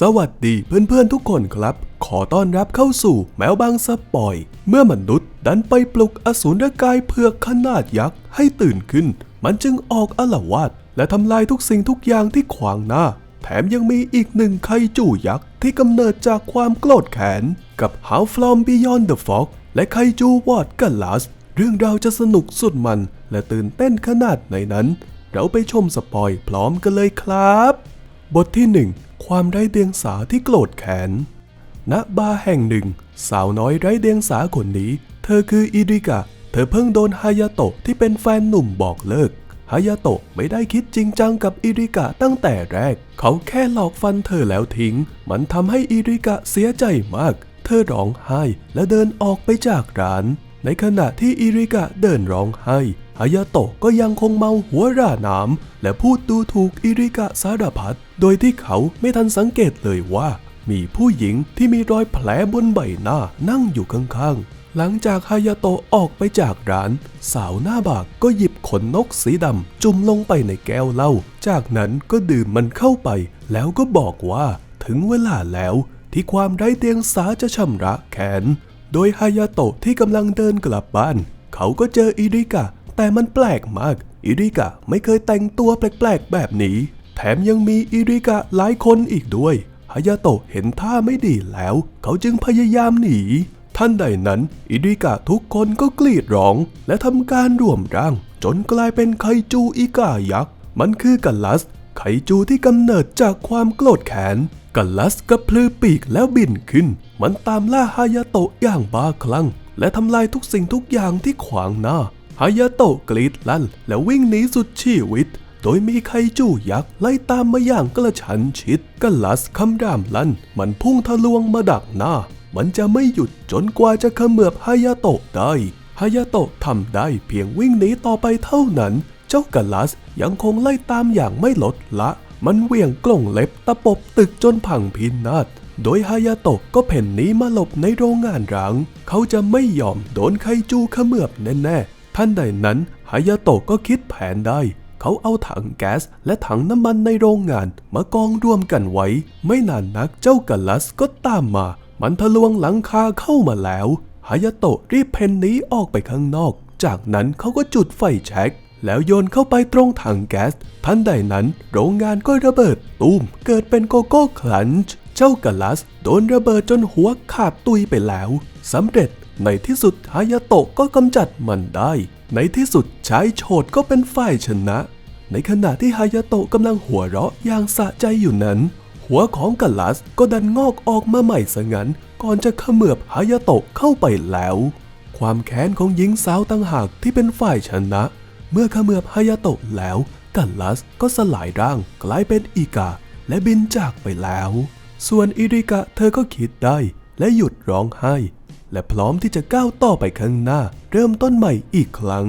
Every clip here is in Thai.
สวัสดีเพื่อนๆทุกคนครับ ขอต้อนรับเข้าสู่แมวบางสปอย เมื่อมนุษย์ดันไปปลุกอสูรกายเผือกขนาดยักษ์ให้ตื่นขึ้น มันจึงออกอละวาดและทำลายทุกสิ่งทุกอย่างที่ขวางหน้า แถมยังมีอีกหนึ่งไคจูยักษ์ที่กำเนิดจากความโกรธแค้นกับ How From Beyond the Fog และไคจูวอดกันลัสเรื่องราวจะสนุกสุดมันและตื่นเต้นขนาดไหนนั้น เราไปชมสปอยพร้อมกันเลยครับ บทที่หนึ่ง ความไร้เดียงสาที่โกรธแค้น ณ บาร์แห่งหนึ่ง สาวน้อยไร้เดียงสาคนนี้ เธอคืออิริกะ เธอเพิ่งโดนฮายาโตะที่เป็นแฟนหนุ่มบอกเลิก ฮายาโตะไม่ได้คิดจริงจังกับอิริกะตั้งแต่แรก เขาแค่หลอกฟันเธอแล้วทิ้ง มันทำให้อิริกะเสียใจมาก เธอร้องไห้และเดินออกไปจากร้าน ในขณะที่อิริกะเดินร้องไห้ ฮายาโตะก็ยังคงเมาหัวร่าน้ำและพูดดูถูกอิริกะสารพัดโดยที่เขาไม่ทันสังเกตเลยว่า มีผู้หญิงที่มีรอยแผลบนใบหน้านั่งอยู่ข้างๆ หลังจากฮายาโตะออกไปจากร้าน สาวหน้าบากก็หยิบขนนกสีดำจุ่มลงไปในแก้วเหล้าจากนั้นก็ดื่มมันเข้าไป แล้วก็บอกว่าถึงเวลาแล้วที่ความไร้เดียงสาจะชำระแค้นโดยฮายาโตะที่กำลังเดินกลับบ้าน เขาก็เจออิริกะ แต่มันแปลกมาก อิริกะไม่เคยแต่งตัวแปลกๆแบบนี้ แถมยังมีอิริกะหลายคนอีกด้วยฮายาโตะเห็นท่าไม่ดีแล้ว เขาจึงพยายามหนี ท่านใดนั้น อิริกะทุกคนก็กรีดร้อง และทำการร่วมร่าง จนกลายเป็นไคจูอิกายักษ์ มันคือกัลลัส ไคจูที่กำเนิดจากความโกรธแค้นกัลลัสกระพลือปีกแล้วบินขึ้น มันตามล่าฮายาโตะอย่างบ้าคลั่ง และทำลายทุกสิ่งทุกอย่างที่ขวางหน้า ฮายาโตะกรีดลั่นและวิ่งหนีสุดชีวิต โดยมีไคจูยักษ์ไล่ตามมาอย่างกระชั้นชิดกัลลัสคำรามลั่น มันพุ่งทะลวงมาดักหน้า มันจะไม่หยุดจนกว่าจะเขมือบฮายาโตะได้ฮายาโตะทำได้เพียงวิ่งหนีต่อไปเท่านั้น เจ้ากัลลัสยังคงไล่ตามอย่างไม่ลดละ มันเวี่ยงกล่องเล็บตะปบตึกจนพังพินาศ โดยฮายาโตะก็เพ่นหนีมาหลบในโรงงานร้าง เขาจะไม่ยอมโดนไคจูเขมือบแน่ ท่านใดนั้นฮายาโตะก็คิดแผนได้ เขาเอาถังแก๊สและถังน้ำมันในโรงงานมากองรวมกันไว้ ไม่นานนักเจ้ากัลลัสก็ตามมา มันทะลวงหลังคาเข้ามาแล้วฮายาโตะรีบเพ่นหนีออกไปข้างนอก จากนั้นเขาก็จุดไฟแช็กแล้วโยนเข้าไปตรงถังแก๊ส ทันใดนั้นโรงงานก็ระเบิดตูม เกิดเป็นโกโก้คลันช์ เจ้ากัลลัสโดนระเบิดจนหัวขาดตุยไปแล้วสำเร็จ ในที่สุดฮายาโตะก็กำจัดมันได้ ในที่สุดชายโฉดก็เป็นฝ่ายชนะ ในขณะที่ฮายาโตะกำลังหัวเราะอย่างสะใจอยู่นั้น หัวของกัลลัสก็ดันงอกออกมาใหม่ซะงั้น ก่อนจะเขมือบฮายาโตะเข้าไปแล้ว ความแค้นของหญิงสาวตั้งหากที่เป็นฝ่ายชนะ เมื่อเขมือบฮายาโตะแล้ว กัลลัสก็สลายร่างกลายเป็นอีกา และบินจากไปแล้ว ส่วนอิริกะเธอก็คิดได้และหยุดร้องไห้ และพร้อมที่จะก้าวต่อไปข้างหน้า เริ่มต้นใหม่อีกครั้ง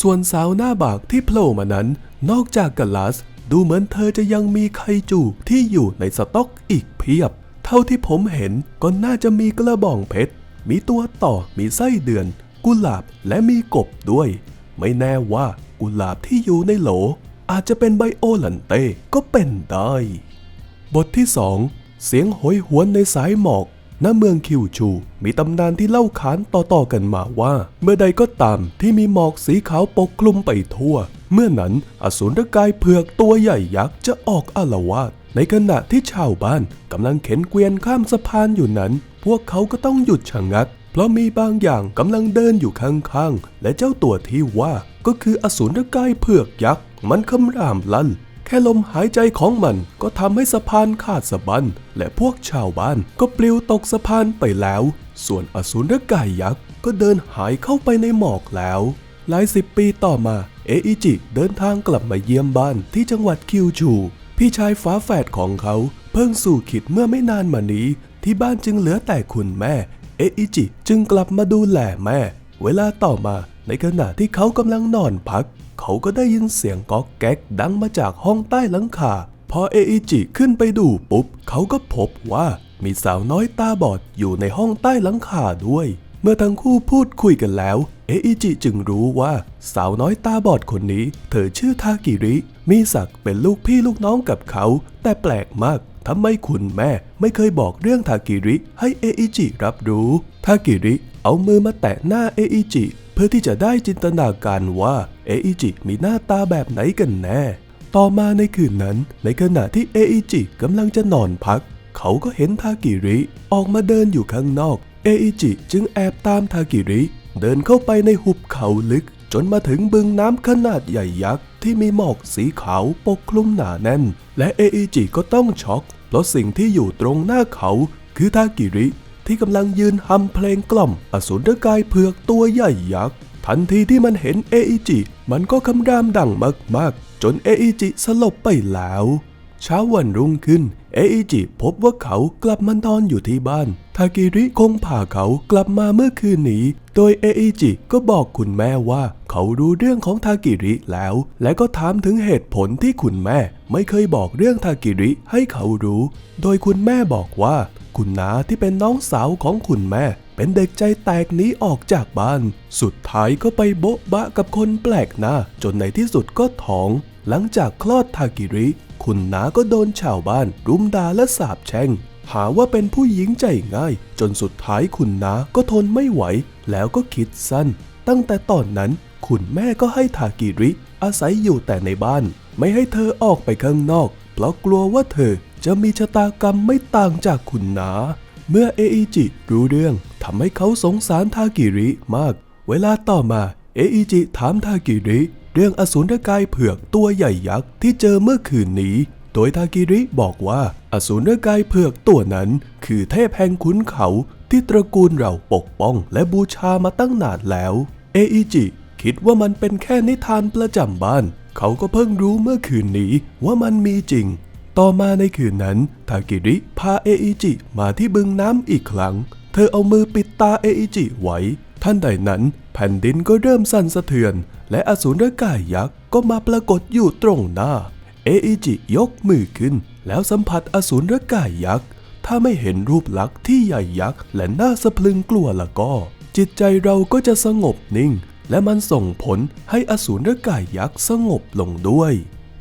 ส่วนสาวหน้าบากที่โผล่มานั้น นอกจากกัลลัส ดูเหมือนเธอจะยังมีไคจูที่อยู่ในสต็อกอีกเพียบ เท่าที่ผมเห็นก็น่าจะมีกระบองเพชร มีตัวต่อมีไส้เดือน กุหลาบและมีกบด้วย ไม่แน่ว่ากุหลาบที่อยู่ในโหล อาจจะเป็นไบโอลันเต้ก็เป็นได้ บทที่ 2 เสียงโหยหวนในสายหมอก ณเมืองคิวชู มีตำนานที่เล่าขานต่อๆกันมาว่า เมื่อใดก็ตามที่มีหมอกสีขาวปกคลุมไปทั่ว เมื่อนั้นอสูรกายเผือกตัวใหญ่ยักษ์จะออกอาละวาดในขณะที่ชาวบ้านกำลังเข็นเกวียนข้ามสะพานอยู่นั้น พวกเขาก็ต้องหยุดชะงัก เพราะมีบางอย่างกำลังเดินอยู่ข้างๆ และเจ้าตัวที่ว่าก็คืออสูรกายเผือกยักษ์ มันคำรามลั่น ค่ลมหายใจของมันก็ทำให้สะพานขาดสะบัน และพวกชาวบ้านก็ปลิวตกสะพานไปแล้ว ส่วนอสูรกายยักษ์ก็เดินหายเข้าไปในหมอกแล้ว หลายสิบปีต่อมา เออิจิเดินทางกลับมาเยี่ยมบ้านที่จังหวัดคิวชู พี่ชายฝาแฝดของเขาเพิ่งสู่ขิดเมื่อไม่นานมานี้ ที่บ้านจึงเหลือแต่คุณแม่ เออิจิจึงกลับมาดูแลแม่ เวลาต่อมา ในขณะที่เขากำลังนอนพัก เขาก็ได้ยินเสียงก๊อกแก๊กดังมาจากห้องใต้หลังคา พอเออิจิขึ้นไปดูปุ๊บ เขาก็พบว่ามีสาวน้อยตาบอดอยู่ในห้องใต้หลังคาด้วย เมื่อทั้งคู่พูดคุยกันแล้ว เออิจิจึงรู้ว่าสาวน้อยตาบอดคนนี้ เธอชื่อทากิริ มีศักดิ์เป็นลูกพี่ลูกน้องกับเขา แต่แปลกมากทำไมคุณแม่ไม่เคยบอกเรื่องทากิริให้เออิจิรับรู้ ทากิริเอามือมาแตะหน้าเออิจิ เพื่อที่จะได้จินตนาการว่าเออิจิมีหน้าตาแบบไหนกันแน่ ต่อมาในคืนนั้น ในขณะที่เออิจิกำลังจะนอนพัก เขาก็เห็นทากิริออกมาเดินอยู่ข้างนอก เออิจิจึงแอบตามทากิริ เดินเข้าไปในหุบเขาลึก จนมาถึงบึงน้ำขนาดใหญ่ยักษ์ที่มีหมอกสีขาวปกคลุมหนาแน่น และเออิจิก็ต้องช็อกเพราะสิ่งที่อยู่ตรงหน้าเขาคือทากิริ ที่กำลังยืนฮัมเพลงกล่อม อสูรกายเผือกตัวใหญ่ยักษ์ ทันทีที่มันเห็นเออิจิ มันก็คำรามดังมากๆ จนเออิจิสลบไปแล้ว เช้าวันรุ่งขึ้น เออิจิพบว่าเขากลับมานอนอยู่ที่บ้าน ทากิริคงพาเขากลับมาเมื่อคืนนี้ โดยเออิจิก็บอกคุณแม่ว่า เขารู้เรื่องของทากิริแล้ว และก็ถามถึงเหตุผลที่คุณแม่ไม่เคยบอกเรื่องทากิริให้เขารู้ โดยคุณแม่บอกว่า คุณนาที่เป็นน้องสาวของคุณแม่ เป็นเด็กใจแตกหนีออกจากบ้าน สุดท้ายก็ไปโบ๊ะบะกับคนแปลกหน้า จนในที่สุดก็ท้อง หลังจากคลอดทากิริ คุณนาก็โดนชาวบ้าน รุมด่าและสาบแช่ง หาว่าเป็นผู้หญิงใจง่าย จนสุดท้ายคุณนาก็ทนไม่ไหว แล้วก็คิดสั้น ตั้งแต่ตอนนั้น คุณแม่ก็ให้ทากิริ อาศัยอยู่แต่ในบ้าน ไม่ให้เธอออกไปข้างนอก เพราะกลัวว่าเธอ จะมีชะตากรรมไม่ต่างจากคุณนา เมื่อเออิจิรู้เรื่องทำให้เขาสงสารทากิริมาก เวลาต่อมาเออิจิถามทากิริเรื่องอสูรกายเผือกตัวใหญ่ยักษ์ที่เจอเมื่อคืนนี้ โดยทากิริบอกว่าอสูรกายเผือกตัวนั้น คือเทพแห่งขุนเขาที่ตระกูลเราปกป้องและบูชามาตั้งนานแล้ว เออิจิคิดว่ามันเป็นแค่นิทานประจำบ้าน เขาก็เพิ่งรู้เมื่อคืนนี้ว่ามันมีจริง ต่อมาในคืนนั้นทากิริพาเออิจิมาที่บึงน้ำอีกครั้ง เธอเอามือปิดตาเออิจิไว้ ท่านใดนั้นแผ่นดินก็เริ่มสั่นสะเทือน และอสูรกายยักษ์ก็มาปรากฏอยู่ตรงหน้า เออิจิยกมือขึ้น แล้วสัมผัสอสูรกายยักษ์ ถ้าไม่เห็นรูปลักษณ์ที่ใหญ่ยักษ์และน่าสะพรึงกลัวละก็ จิตใจเราก็จะสงบนิ่ง และมันส่งผลให้อสูรกายยักษ์สงบลงด้วย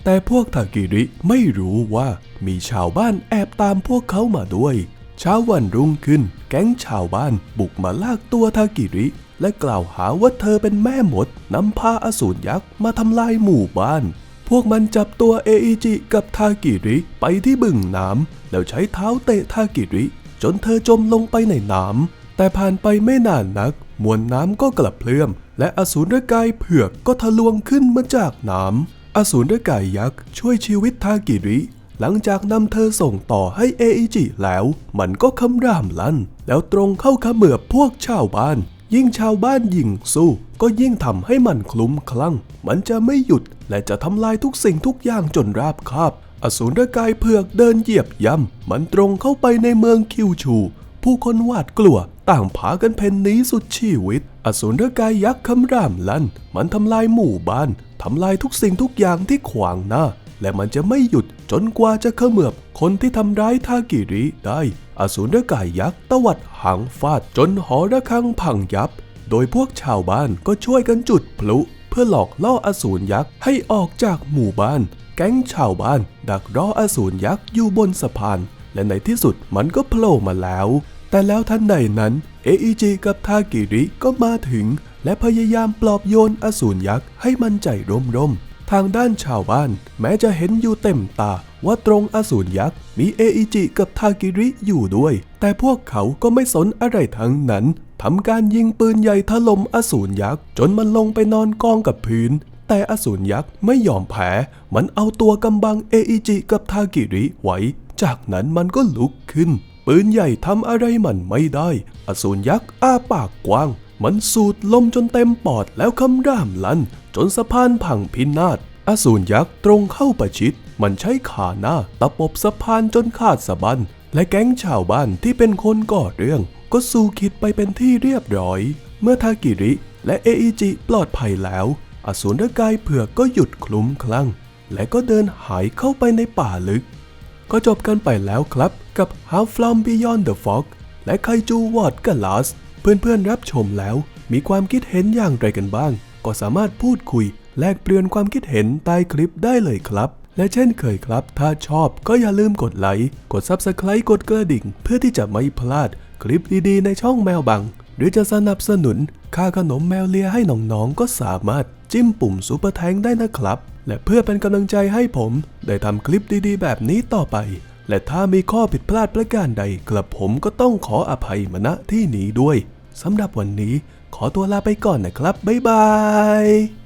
แต่พวกทากิริไม่รู้ว่ามีชาวบ้านแอบตามพวกเขามาด้วย เช้าวันรุ่งขึ้น แก๊งชาวบ้านบุกมาลากตัวทากิริ และกล่าวหาว่าเธอเป็นแม่หมดนำพาอสูรยักษ์มาทำลายหมู่บ้าน พวกมันจับตัวเออิจิกับทากิริไปที่บึงน้ำแล้วใช้เท้าเตะทากิริ จนเธอจมลงไปในน้ำแต่ผ่านไปไม่นานนัก มวลน้ำก็กลับเพลื่อมและอสูรกายเผือกก็ทะลวงขึ้นมาจากน้ำ อสูรกายยักษ์ช่วยชีวิตทากิริ หลังจากนำเธอส่งต่อให้เออิจิแล้ว มันก็คำรามลั่น แล้วตรงเข้าขมือบพวกชาวบ้าน ยิ่งชาวบ้านยิ่งสู้ ก็ยิ่งทำให้มันคลุ้มคลั่ง มันจะไม่หยุดและจะทำลายทุกสิ่งทุกอย่างจนราบคาบ อสูรกายเผือกเดินเหยียบย่ำมันตรงเข้าไปในเมืองคิวชู ผู้คนหวาดกลัว ต่างพากันเพนหนีสุดชีวิต อสูรกายยักษ์คำรามลั่น มันทำลายหมู่บ้านทำลายทุกสิ่งทุกอย่างที่ขวางหน้า และมันจะไม่หยุดจนกว่าจะเขมือบคนที่ทำร้ายทากิริได้ อสูรกายยักษ์ตวัดหางฟาดจนหอระฆังพังยับ โดยพวกชาวบ้านก็ช่วยกันจุดพลุ เพื่อหลอกล่ออสูรยักษ์ให้ออกจากหมู่บ้าน แก๊งชาวบ้าน ดักรออสูรยักษ์อยู่บนสะพานและในที่สุดมันก็โผล่มาแล้ว แต่แล้วทันใดนั้นเออิจิกับทากิริก็มาถึง และพยายามปลอบโยนอสูรยักษ์ให้มันใจร่มๆ ทางด้านชาวบ้าน แม้จะเห็นอยู่เต็มตาว่าตรงอสูรยักษ์มีเออิจิกับทากิริอยู่ด้วย แต่พวกเขาก็ไม่สนอะไรทั้งนั้นทำการยิงปืนใหญ่ถล่มอสูรยักษ์จนมันลงไปนอนกองกับพื้น แต่อสูรยักษ์ไม่ยอมแพ้ มันเอาตัวกำบังเออิจิกับทากิริไว้ จากนั้นมันก็ลุกขึ้น ปืนใหญ่ทำอะไรมันไม่ได้ อสูรยักษ์อ้าปากกว้าง มันสูดลมจนเต็มปอดแล้วคำรามลั่นจนสะพานพังพินาศอสูรยักษ์ตรงเข้าประชิด มันใช้ขาหน้าตะปบสะพานจนขาดสะบัน และแก๊งชาวบ้านที่เป็นคนก่อเรื่อง ก็สู้คิดไปเป็นที่เรียบร้อย เมื่อทากิริและเออิจิปลอดภัยแล้ว อสูรกายเผือกก็หยุดคลุ้มคลั่ง และก็เดินหายเข้าไปในป่าลึก ก็จบกันไปแล้วครับ กับ How From Beyond the Fog และไคจูวอดกัลาส เพื่อนๆรับชมแล้ว มีความคิดเห็นอย่างไรกันบ้าง ก็สามารถพูดคุย แลกเปลี่ยนความคิดเห็นใต้คลิปได้เลยครับ และเช่นเคยครับ ถ้าชอบก็อย่าลืมกดไลค์ กด Subscribe กดกระดิ่ง เพื่อที่จะไม่พลาดคลิปดีๆ ในช่องแมวบัง หรือจะสนับสนุน ค่าขนมแมวเลียให้น้องๆ ก็สามารถจิ้มปุ่มซุปเปอร์แทงได้นะครับ และเพื่อเป็นกำลังใจให้ผม ได้ทำคลิปดีๆ แบบนี้ต่อไป และถ้ามีข้อผิดพลาดประการใดกระผมก็ต้องขออภัยมาณที่นี้ด้วยสำหรับวันนี้ขอตัวลาไปก่อนนะครับ บ๊ายบาย